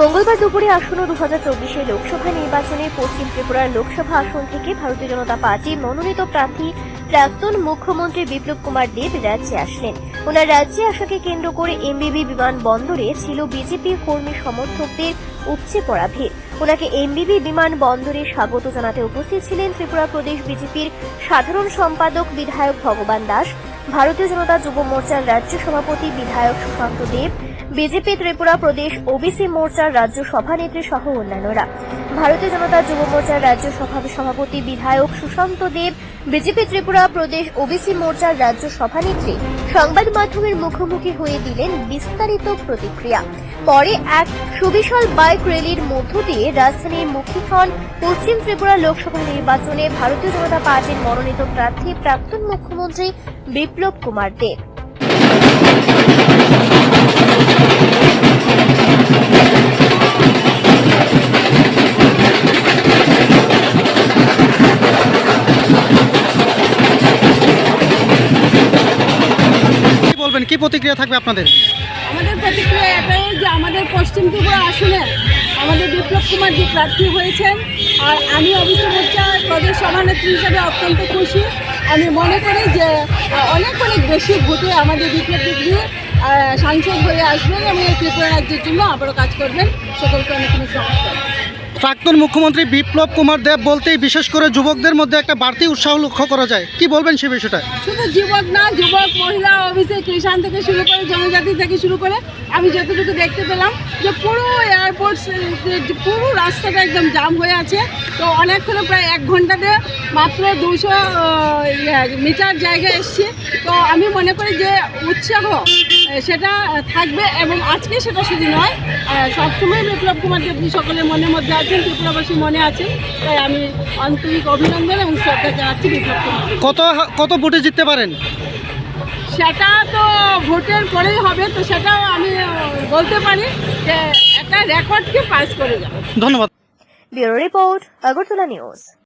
মঙ্গলবার দুপুরে আসন্ন দু হাজার চব্বিশের লোকসভা নির্বাচনে পশ্চিম ত্রিপুরার লোকসভা আসন থেকে ভারতীয় জনতা পার্টি মনোনীত প্রার্থী প্রাক্তন মুখ্যমন্ত্রী বিপ্লব কুমার দেব রাজ্যে আসলেন। ওনার রাজ্যে আসাকে কেন্দ্র করে এমবিবি বিমানবন্দরে ছিল বিজেপি কর্মী সমর্থকদের উপচে পড়া ভিড়। ওনাকে এমবিবি বিমানবন্দরে স্বাগত জানাতে উপস্থিত ছিলেন ত্রিপুরা প্রদেশ বিজেপির সাধারণ সম্পাদক বিধায়ক ভগবান দাস ভারতীয় জনতা যুব মোর্চার রাজ্য সভাপতি বিধায়ক সুশান্ত দেব, বিজেপি ত্রিপুরা প্রদেশ ওবিসি মোর্চার রাজ্য সভানেত্রী সহ অন্যান্যরা। ভারতীয় জনতা যুব মোর্চার রাজ্য সভা সভাপতি বিধায়ক সুশান্ত দেব, বিজেপি ত্রিপুরা প্রদেশ ওবিসি মোর্চার রাজ্য সভানেত্রী সংবাদ মাধ্যমের মুখোমুখি হয়ে দিলেন বিস্তারিত প্রতিক্রিয়া। পরে এক সুবিশাল বাইক র্যালির মধ্য দিয়ে রাজধানীর মুখী হন পশ্চিম ত্রিপুরা লোকসভা নির্বাচনে ভারতীয় জনতা পার্টির মনোনীত প্রার্থী প্রাক্তন মুখ্যমন্ত্রী বিপ্লব কুমার দেব। বলবেন কি প্রতিক্রিয়া থাকবে আপনাদের? আমাদের প্রতিক্রিয়া এটাই যে আমাদের পশ্চিম ত্রিপুরা আসনে আমাদের বিপ্লব কুমার যে প্রার্থী হয়েছেন। আর আমি অবশ্য মোর্চা প্রদেশ সভানেত্রী হিসেবে অত্যন্ত খুশি। আমি মনে করি যে অনেক অনেক বেশি ভোটে আমাদের বিপ্লব আহ, সাংসদ হয়ে আসবেন এবং এই ত্রিপুরা রাজ্যের জন্য আবারও কাজ করবেন। সকলকে অনেক অনেক নমস্কার। প্রাক্তন মুখ্যমন্ত্রী বিপ্লব কুমার দেব বলতেই বিশেষ করে যুবকদের মধ্যে একটা বাড়তি উৎসাহ লক্ষ্য করা যায়। কি বলবেন সে বিষয়টা? শুধু যুবক না, যুবক, মহিলা, অফিসে কিষান থেকে শুরু করে, জনজাতি থেকে শুরু করে, আমি যতটুকু দেখতে পেলাম যে পুরো এয়ারপোর্ট পুরো রাস্তাটা একদম জাম হয়ে আছে। তো অনেকক্ষণ প্রায় এক ঘন্টাতে মাত্র দুশো মিটার জায়গায় এসছি। তো আমি মনে করি যে উৎসাহ সেটা থাকবে এবং আজকে সেটা শুধু নয় সবসময় বিপ্লব কুমার দেবী সকলের মনের মধ্যে আছেন ত্রিপুরাবাসী মনে আছেন তাই আমি আন্তরিক অভিনন্দন এবং শ্রদ্ধা জানাচ্ছি বিপ্লব কুমার কত কত ভোটে জিততে পারেন? সেটা তো ভোটের পরেই হবে তো সেটা আমি বলতে পারি যে একটা রেকর্ডকে পাস করে যাবে। ধন্যবাদ। Bureau report Agartala news.